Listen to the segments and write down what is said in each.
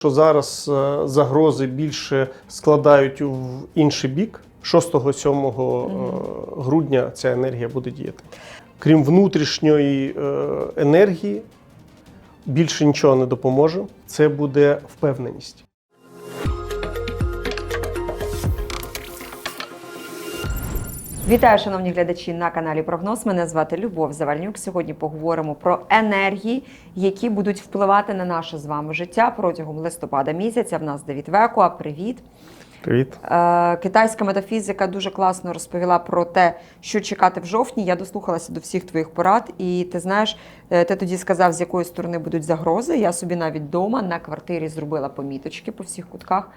що зараз е, загрози більше складають в інший бік. 6-7 е, грудня ця енергія буде діяти. Крім внутрішньої е, енергії, більше нічого не допоможе. Це буде впевненість. Вітаю, шановні глядачі на каналі Прогноз. Мене звати Любов Завальнюк. Сьогодні поговоримо про енергії, які будуть впливати на наше з вами життя протягом листопада місяця. В нас Давід Векуа. Привіт. Привіт. Е, Китайська метафізика дуже класно розповіла про те, що чекати в жовтні. Я дослухалася до всіх твоїх порад, і ти знаєш, е, ти тоді сказав, з якої сторони будуть загрози. Я собі навіть вдома на квартирі зробила поміточки по всіх кутках.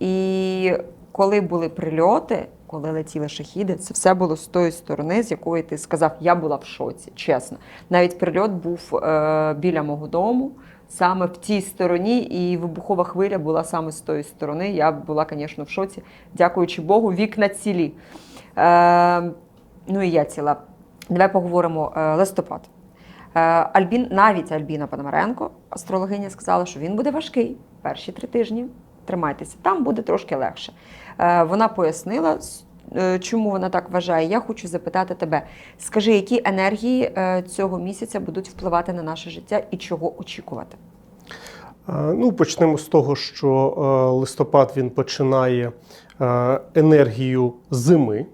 І коли були прильоти, коли летіли шахіди, це все було з тої сторони, з якої ти сказав, я була в шоці, чесно. Навіть прильот був е, біля мого дому, саме в тій стороні, і вибухова хвиля була саме з тої сторони. Я була, звісно, в шоці. Дякуючи Богу, вікна цілі. Е, ну і я ціла. Давай поговоримо е, листопад. Е, Альбін, навіть Альбіна Пономаренко, астрологиня, сказала, що він буде важкий перші три тижні. Тримайтеся, там буде трошки легше. Е, Вона пояснила, е, чому вона так вважає. Я хочу запитати тебе: скажи, які енергії е, цього місяця будуть впливати на наше життя і чого очікувати? Ну, почнемо з того, що листопад він починає енергію зими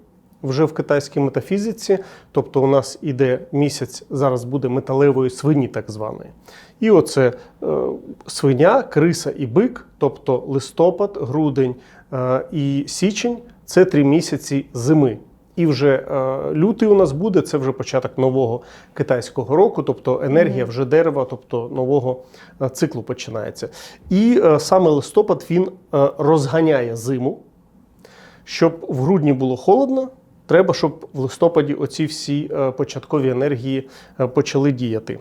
вже в китайській метафізиці. Тобто, у нас іде місяць, зараз буде металевої свині, так званої. І оце е, свиня, криса і бик, тобто листопад, грудень і січень це три місяці зими. І вже е, лютий у нас буде, це вже початок нового китайського року, тобто енергія вже дерева, тобто нового е, циклу починається. І е, саме листопад він е, розганяє зиму. Щоб в грудні було холодно, треба, щоб в листопаді оці всі е, початкові енергії е, почали діяти.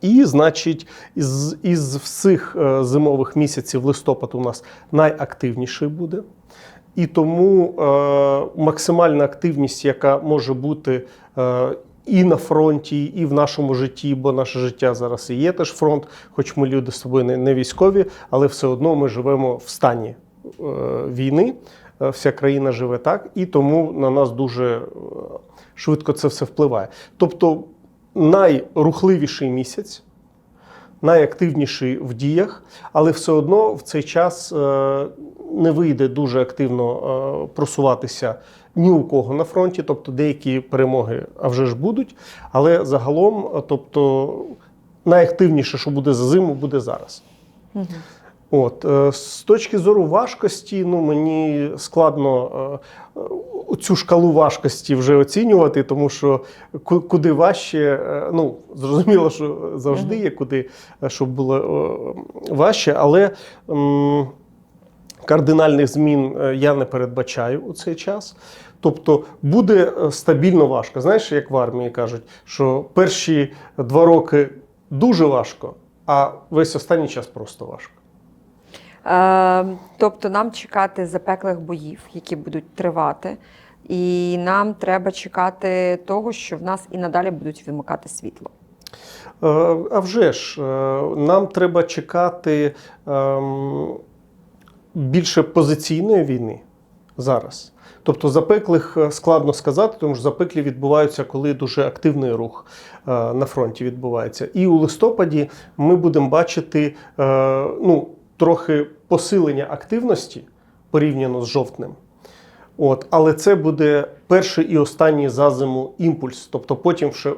І, значить, із, із всіх е, зимових місяців листопад у нас найактивніший буде. І тому е, максимальна активність, яка може бути е, і на фронті, і в нашому житті, бо наше життя зараз і є теж фронт, хоч ми люди з тобою не, не військові, але все одно ми живемо в стані е, війни. Е, Вся країна живе так, і тому на нас дуже е, швидко це все впливає. Тобто найрухливіший місяць, найактивніший в діях, але все одно в цей час е, не вийде дуже активно е, просуватися ні у кого на фронті, тобто деякі перемоги а вже ж будуть. Але загалом, е, тобто, найактивніше, що буде за зиму, буде зараз. От е, з точки зору важкості, ну мені складно е, цю шкалу важкості вже оцінювати, тому що куди важче, е, ну зрозуміло, що завжди є куди, щоб було важче, але кардинальних змін я не передбачаю у цей час. Тобто буде стабільно важко. Знаєш, як в армії кажуть, що перші два роки дуже важко, а весь останній час просто важко. Е, тобто нам чекати запеклих боїв, які будуть тривати, і нам треба чекати того, що в нас і надалі будуть вимикати світло. Е, А вже ж, е, нам треба чекати ем, більше позиційної війни зараз. Тобто запеклих е, складно сказати, тому що запеклі відбуваються, коли дуже активний рух на фронті відбувається. І у листопаді ми будемо бачити ну, трохи посилення активності порівняно з жовтнем. От, але це буде перший і останній за зиму імпульс. Тобто потім вже,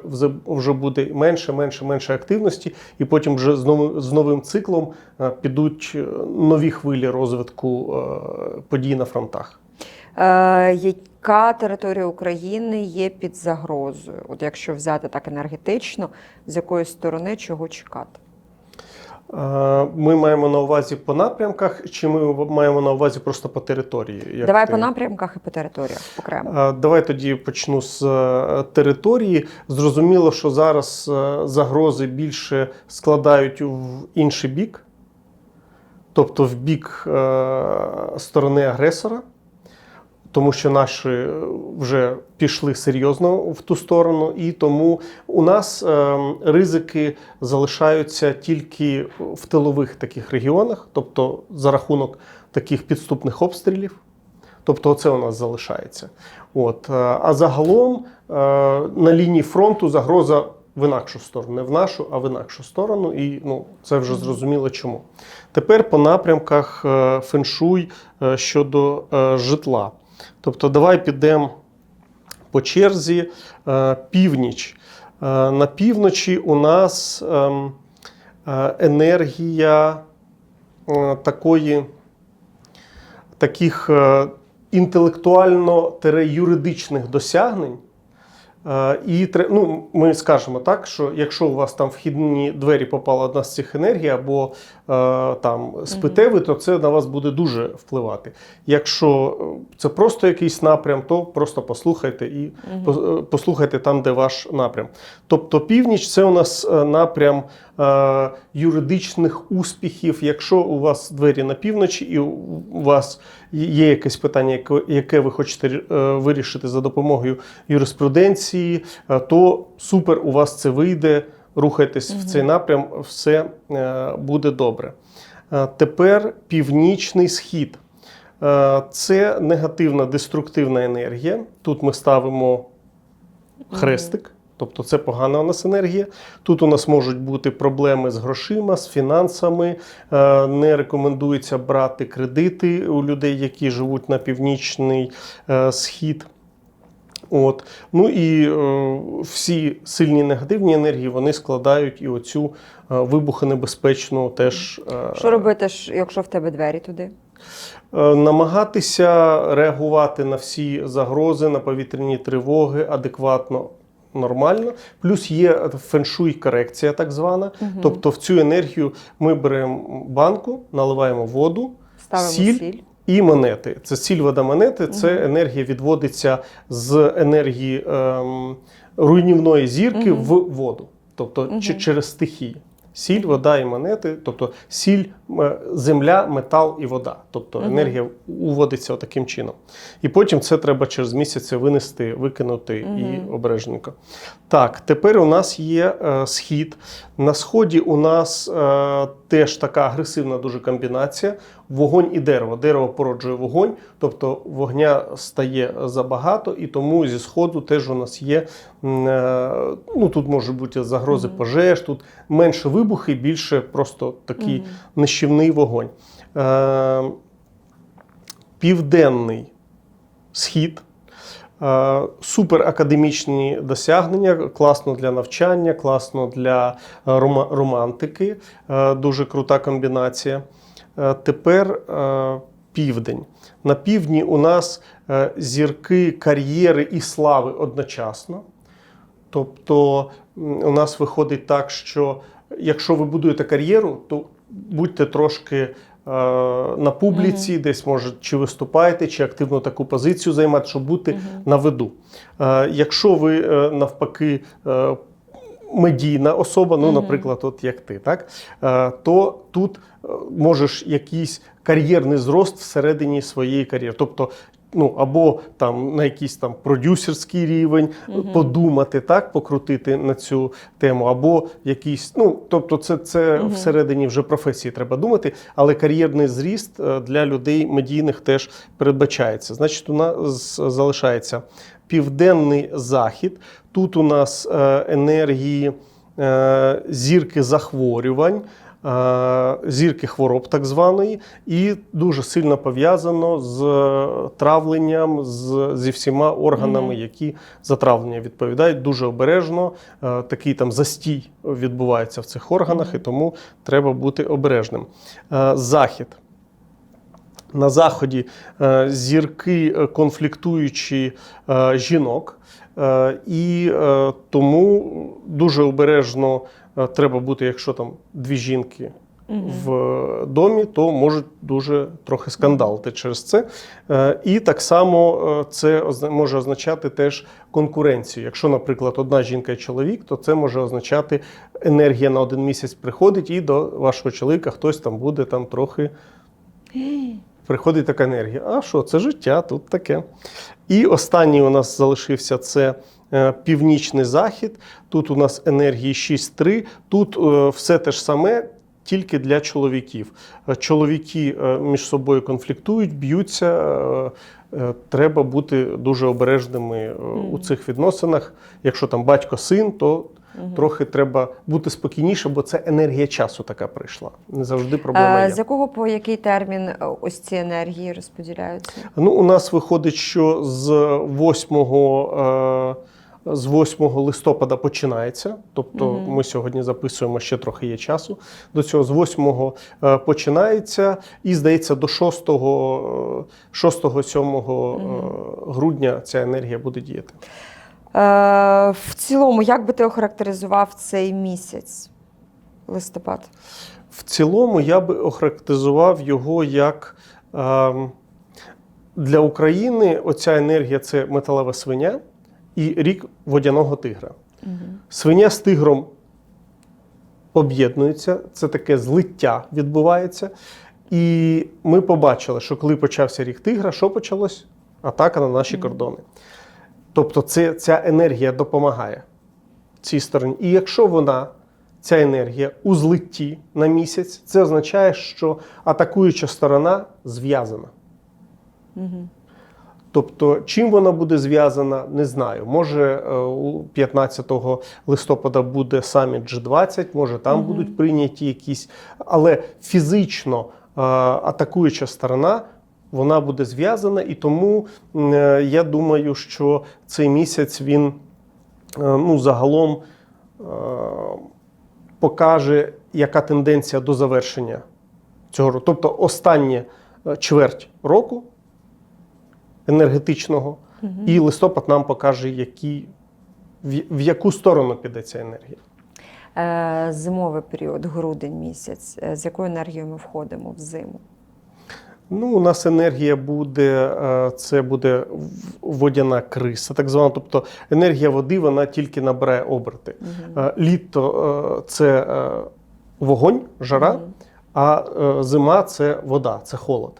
вже- буде менше, менше, менше активності, і потім вже з новим, з новим циклом е, підуть е, нові хвилі розвитку е, подій на фронтах. Е, яка територія України є під загрозою? От якщо взяти так енергетично, з якої сторони чого чекати? Ми маємо на увазі по напрямках, чи ми маємо на увазі просто по території? як Давай ти? по напрямках і по територіях окремо. Давай тоді почну з е, території. Зрозуміло, що зараз е, загрози більше складають в інший бік, тобто в бік е, сторони агресора. Тому що наші е, вже пішли серйозно в ту сторону, і тому у нас е, ризики залишаються тільки в тилових таких регіонах, тобто за рахунок таких підступних обстрілів. Тобто, це у нас залишається. От. е, А загалом на лінії фронту загроза в інакшу сторону, не в нашу, а в інакшу сторону. І ну, це вже зрозуміло чому. Тепер по напрямках феншуй щодо житла. Тобто, давай підемо по черзі Е, північ. Е, На півночі у нас ем, е, енергія такої, таких е, інтелектуально-юридичних досягнень. І ну, ми скажемо так, що якщо у вас там вхідні двері попала одна з цих енергій, або там спите ви, то це на вас буде дуже впливати. Якщо е, це просто якийсь напрям, то просто послухайте і е, послухайте там, де ваш напрям. Тобто північ це у нас е, напрям е, юридичних успіхів. Якщо у вас двері на півночі, і у вас є якесь питання, яке- ви хочете е, вирішити за допомогою юриспруденції, е, то супер у вас це вийде. Рухайтесь в цей напрям, все е, буде добре. Е, Тепер північний схід. Е, Це негативна деструктивна енергія. Тут ми ставимо хрестик, тобто це погана у нас енергія. Тут у нас можуть бути проблеми з грошима, з фінансами. Не рекомендується брати кредити у людей, які живуть на північний схід. От. Ну і е, всі сильні негативні енергії вони складають і оцю е, вибухонебезпечну теж. е, Що робити, якщо в тебе двері туди? Е, Намагатися реагувати на всі загрози, на повітряні тривоги адекватно, нормально. Плюс є феншуй корекція, так звана. Тобто в цю енергію ми беремо банку, наливаємо воду, Ставимо сіль, сіль. І монети. Це сіль вода монети. Це енергія відводиться з енергії ем, руйнівної зірки в воду, тобто чи- через стихії. Сіль, вода і монети, тобто сіль, е, земля, метал і вода. Тобто енергія уводиться таким чином. І потім це треба через місяць винести, викинути і обережненько. Так, тепер у нас є е, схід. На сході у нас е, теж така агресивна дуже комбінація: вогонь і дерево. Дерево породжує вогонь, тобто вогня стає забагато, і тому зі сходу теж у нас є. е, Ну тут можуть бути загрози Мгм. пожеж, тут менше вибухи, більше просто такий Мгм. нищівний вогонь. Е, південний схід. Е, Суперакадемічні досягнення, класно для навчання, класно для е, романтики. Дуже крута комбінація. Е, Тепер е, південь. На півдні у нас е, зірки кар'єри і слави одночасно. Тобто у нас виходить так, що якщо ви будуєте кар'єру, то будьте трошки на публіці, десь може чи виступаєте, чи активно таку позицію займати, щоб бути Мгм. на виду. Якщо ви навпаки. Е, Медійна особа, ну, наприклад, от як ти, так? Е, то тут е, можеш якийсь кар'єрний зрост всередині своєї кар'єри. Тобто, ну, або там на якийсь там продюсерський рівень Мгм. подумати, так, покрутити на цю тему, або якийсь, ну, тобто, це, це всередині вже професії треба думати, але кар'єрний зріст е, для людей медійних теж передбачається. Значить, у нас залишається південний захід. Тут у нас е, енергії е, зірки захворювань. е, Зірки хвороб так званої, і дуже сильно пов'язано з травленням, з, зі всіма органами, які за травлення відповідають. Дуже обережно. Такий там застій відбувається в цих органах, і тому треба бути обережним. Захід. На заході зірки конфліктуючі жінок, і е, тому дуже обережно е, треба бути, якщо там дві жінки в домі, то можуть дуже трохи скандалити через це. Е, І так само е, це може означати теж конкуренцію. Якщо, наприклад, одна жінка і чоловік, то це може означати енергія на один місяць приходить, і до вашого чоловіка хтось там буде там трохи приходить така енергія. А що, це життя, тут таке. І останній у нас залишився це е, північний захід. Тут у нас енергії 6-3. Тут е, все те ж саме. Тільки для чоловіків. Е, Чоловіки між собою конфліктують, б'ються. Треба бути дуже обережними е, у цих відносинах. Якщо там батько-син, то трохи треба бути спокійніше, бо це енергія часу така прийшла. Не завжди проблема Е, є. з якого по який термін е, ось ці енергії розподіляються? Ну, у нас виходить, що з 8, е, з 8 листопада починається. Тобто Мгм. ми сьогодні записуємо ще трохи є часу. До цього з 8 е, починається, і здається, до 6, 6-7 Мгм. грудня ця енергія буде діяти. Е, в цілому, як би ти охарактеризував цей місяць, листопад? В цілому я би охарактеризував його як ем, для України оця енергія це металева свиня і рік водяного тигра. Угу. Свиня з тигром об'єднуються, це таке злиття відбувається. І ми побачили, що коли почався рік тигра, що почалось? Атака на наші Мгм. кордони. Тобто це, ця енергія допомагає цій стороні. І якщо вона, ця енергія, у злитті на місяць, це означає, що атакуюча сторона зв'язана. Угу. Тобто, чим вона буде зв'язана, не знаю. Може, е, 15 листопада буде саміт G20, може там Мгм. будуть прийняті якісь, але фізично е, атакуюча сторона. Вона буде зв'язана, і тому е, я думаю, що цей місяць він е, ну, загалом е, покаже, яка тенденція до завершення цього року. Тобто остання е, чверть року енергетичного, Угу. і листопад нам покаже, які, в, в яку сторону піде ця енергія. Зимовий період, грудень місяць. З якою енергією ми входимо в зиму? Ну, у нас енергія буде, е, це буде водяна криса, так звана. Тобто енергія води вона тільки набирає оберти. Угу. Літо е, це вогонь, жара, а е, зима це вода, це холод.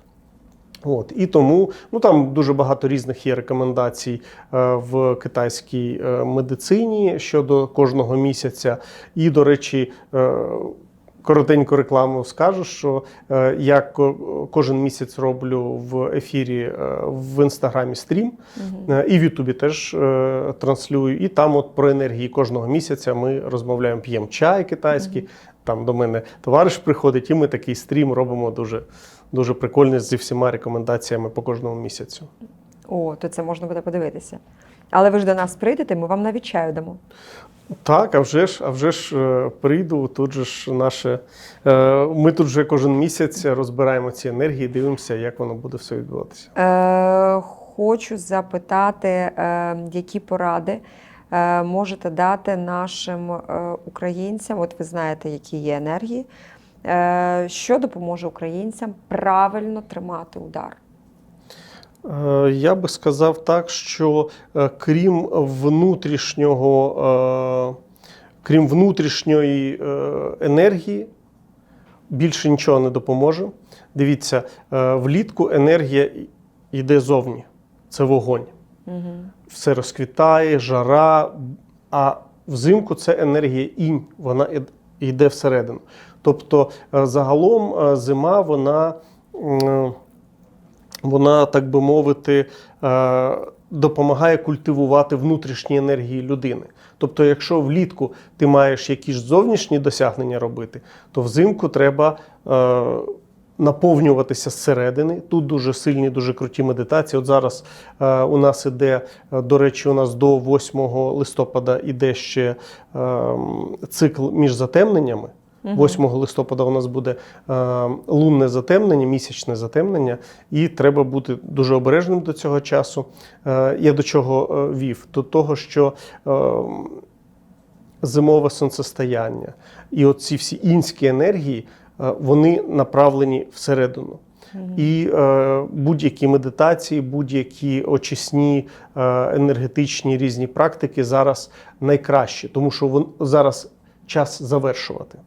От і тому ну там дуже багато різних є рекомендацій в китайській медицині щодо кожного місяця. І, до речі, коротеньку рекламу скажу, що е, я ко- кожен місяць роблю в ефірі е, в інстаграмі стрім. Угу. Е, І в Ютубі теж транслюю. І там, от про енергії кожного місяця, ми розмовляємо, п'ємо чай китайський. Там до мене товариш приходить, і ми такий стрім робимо дуже, дуже прикольний зі всіма рекомендаціями по кожному місяцю. О, то це можна буде подивитися. Але ви ж до нас прийдете, ми вам навіть чаю дамо. Так, а вже ж, а вже ж е, прийду. Тут же ж наше. е, Ми тут вже кожен місяць розбираємо ці енергії, дивимося, як воно буде все відбуватися. Е, хочу запитати, е, які поради е, можете дати нашим е, українцям. От ви знаєте, які є енергії. Е, що допоможе українцям правильно тримати удар? Е, Я би сказав так, що е, крім внутрішнього, е, крім внутрішньої енергії, більше нічого не допоможе. Дивіться, влітку енергія йде зовні. Це вогонь. Угу. Все розквітає, жара, а взимку це енергія інь, вона йде всередину. Тобто, загалом зима, вона. Вона, так би мовити, е, допомагає культивувати внутрішні енергії людини. Тобто, якщо влітку ти маєш якісь зовнішні досягнення робити, то взимку треба е, наповнюватися зсередини. Тут дуже сильні, дуже круті медитації. От зараз е, у нас іде, до речі, у нас до 8 листопада іде ще е, цикл між затемненнями. 8 листопада у нас буде е, лунне затемнення, місячне затемнення, і треба бути дуже обережним до цього часу. Е, я до чого е, вів? До того, що зимове сонцестояння і оці всі інські енергії, вони направлені всередину. І е, будь-які медитації, будь-які очисні е, енергетичні різні практики зараз найкращі, тому що вон, зараз час завершувати.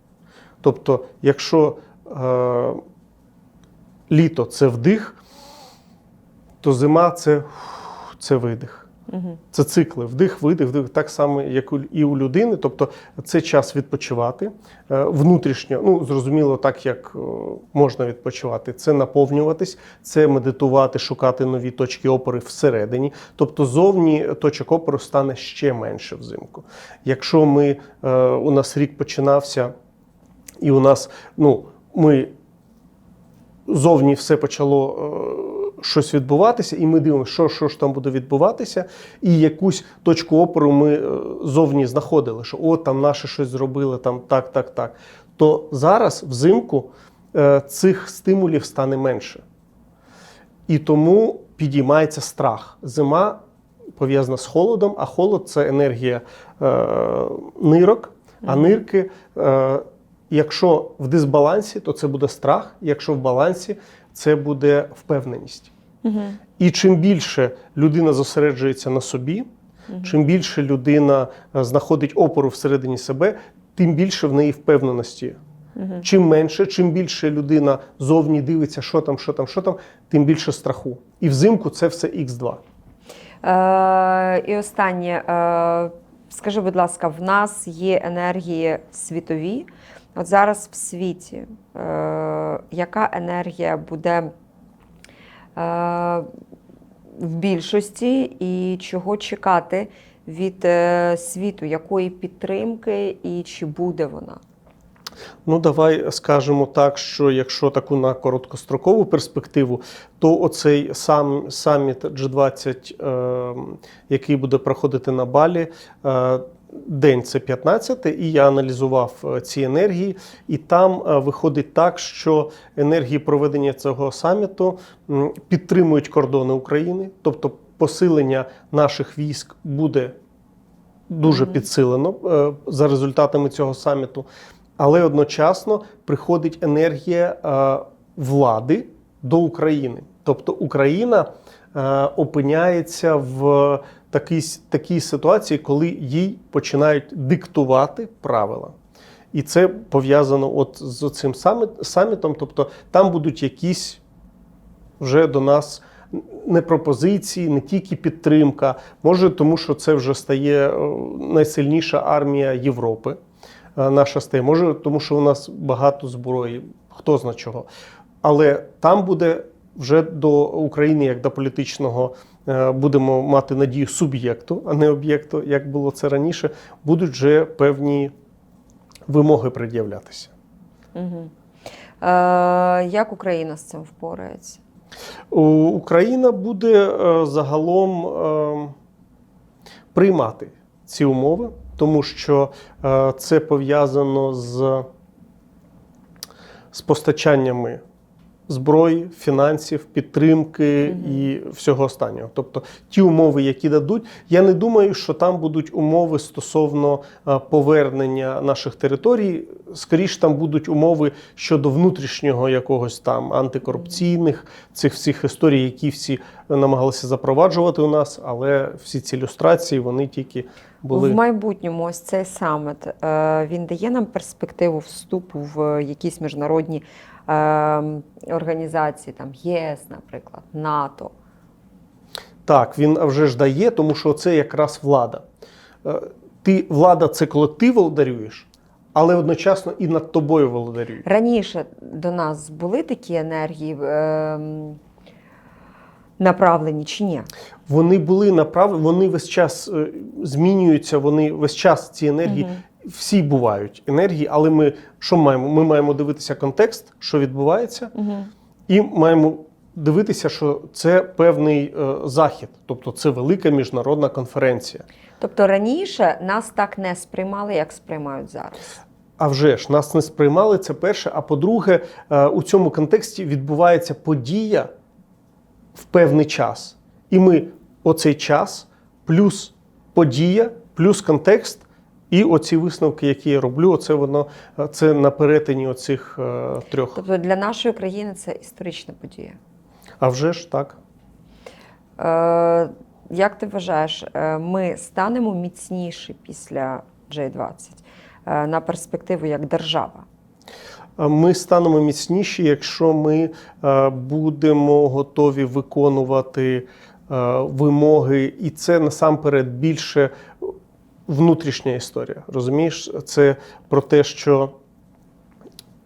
Тобто, якщо е, літо це вдих, то зима це, це видих. Угу. Це цикли вдих, видих, вдих, так само, як і у людини. Тобто це час відпочивати е, внутрішньо. Ну зрозуміло, так як е, можна відпочивати. Це наповнюватись, це медитувати, шукати нові точки опори всередині. Тобто, зовні точок опору стане ще менше взимку. Якщо ми е, у нас рік починався, і у нас ну ми зовні все почало е, щось відбуватися, і ми дивимося, що, що ж там буде відбуватися, і якусь точку опору ми е, зовні знаходили, що от там наше щось зробили, там так, так, так. То зараз взимку е, цих стимулів стане менше. І тому підіймається страх. Зима пов'язана з холодом, а холод це енергія е, нирок, а нирки. Е, Якщо в дисбалансі, то це буде страх. Якщо в балансі, це буде впевненість. Угу. І чим більше людина зосереджується на собі, чим більше людина е, знаходить опору всередині себе, тим більше в неї впевненості. Чим менше, чим більше людина зовні дивиться, що там, що там, що там, тим більше страху. І взимку це все Х2. Е, і останнє. Е, скажи, будь ласка, в нас є енергії світові. От зараз в світі, е, яка енергія буде е, в більшості і чого чекати від е, світу, якої підтримки і чи буде вона? Ну, давай скажемо так, що якщо таку на короткострокову перспективу, то оцей сам саміт G20, е, який буде проходити на Балі, е, день це 15, і я аналізував е, ці енергії, і там е, виходить так, що енергії проведення цього саміту підтримують кордони України, тобто посилення наших військ буде дуже підсилено е, за результатами цього саміту. Але одночасно приходить енергія влади до України. Тобто Україна опиняється в такій, такій ситуації, коли їй починають диктувати правила. І це пов'язано от з цим самітом. Тобто там будуть якісь вже до нас не пропозиції, не тільки підтримка. Може, тому що це вже стає е, найсильніша армія Європи. е, Наша стає. Може, тому що у нас багато зброї, хто зна чого. Але там буде вже до України, як до політичного, е, будемо мати надію суб'єкту, а не об'єкту, як було це раніше, будуть вже певні вимоги пред'являтися. Угу. Е, як Україна з цим впорається? Україна буде е, загалом е, приймати ці умови, тому що це пов'язано з, з постачаннями зброї, фінансів, підтримки і всього останнього. Тобто ті умови, які дадуть, я не думаю, що там будуть умови стосовно е, повернення наших територій. Скоріше там будуть умови щодо внутрішнього якогось там антикорупційних цих всіх історій, які всі намагалися запроваджувати у нас, але всі ці ілюстрації вони тільки були. В майбутньому ось цей саміт е, він дає нам перспективу вступу в якісь міжнародні е, організації, там ЄС, наприклад, НАТО. Так, він вже ж дає, тому що це якраз влада. Е, Ти влада це коли ти володарюєш, але одночасно і над тобою володарюють. Раніше до нас були такі енергії е, направлені чи ні? Вони були направлені, вони весь час е, змінюються, вони весь час ці енергії. Мгм. Всі бувають енергії, але ми що маємо? Ми маємо дивитися контекст, що відбувається, Угу. і маємо дивитися, що це певний е, захід, тобто це велика міжнародна конференція. Тобто раніше нас так не сприймали, як сприймають зараз. А вже ж нас не сприймали це перше. А по-друге, е, у цьому контексті відбувається подія в певний час. І ми оцей час, плюс подія, плюс контекст, і оці висновки, які я роблю, оце воно це на перетині оцих е, трьох. Тобто для нашої країни це історична подія. А вже ж так. Е, як ти вважаєш, е, ми станемо міцніші після G20 е, на перспективу як держава? ми станемо міцніші, якщо ми будемо готові виконувати вимоги, і це насамперед більше внутрішня історія. Розумієш, це про те, що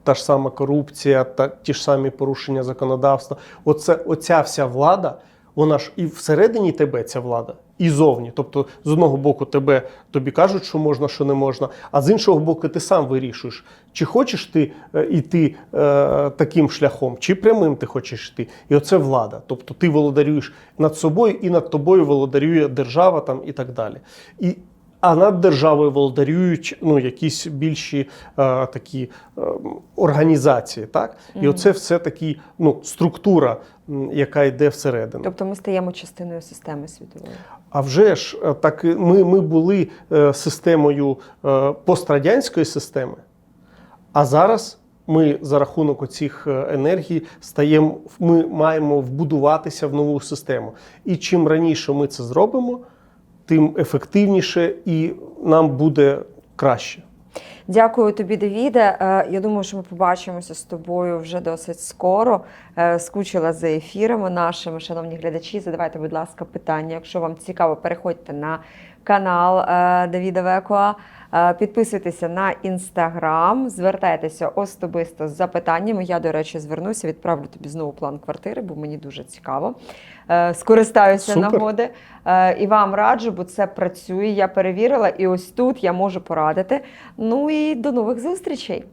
та ж сама корупція, та ті ж самі порушення законодавства. Оце, оця вся влада, вона ж і всередині тебе ця влада, і зовні. Тобто, з одного боку, тебе тобі кажуть, що можна, що не можна, а з іншого боку, ти сам вирішуєш, чи хочеш ти е, йти е, таким шляхом, чи прямим ти хочеш йти. І оце влада. Тобто ти володарюєш над собою, і над тобою володарює держава там і так далі. І а над державою володарюють ну, якісь більші е, такі е, організації. Так? І оце все такі ну, структура, яка йде всередину. Тобто ми стаємо частиною системи світової. А вже ж е, так ми, ми були е, системою е, пострадянської системи, а зараз ми за рахунок оцих е, енергій стаємо, ми маємо вбудуватися в нову систему. І чим раніше ми це зробимо, тим ефективніше і нам буде краще. Дякую тобі, Давіде. Е, Я думаю, що ми побачимося з тобою вже досить скоро. Е, Скучила за ефірами нашими, шановні глядачі. Задавайте, будь ласка, питання. Якщо вам цікаво, переходьте на канал е, Давіда Векоа. Е, Підписуйтеся на інстаграм, звертайтеся особисто з запитаннями. Я, до речі, звернуся, відправлю тобі знову план квартири, бо мені дуже цікаво. Е, Скористаюся Супер. нагоди. Е, І вам раджу, бо це працює. Я перевірила, і ось тут я можу порадити. Ну і до нових зустрічей.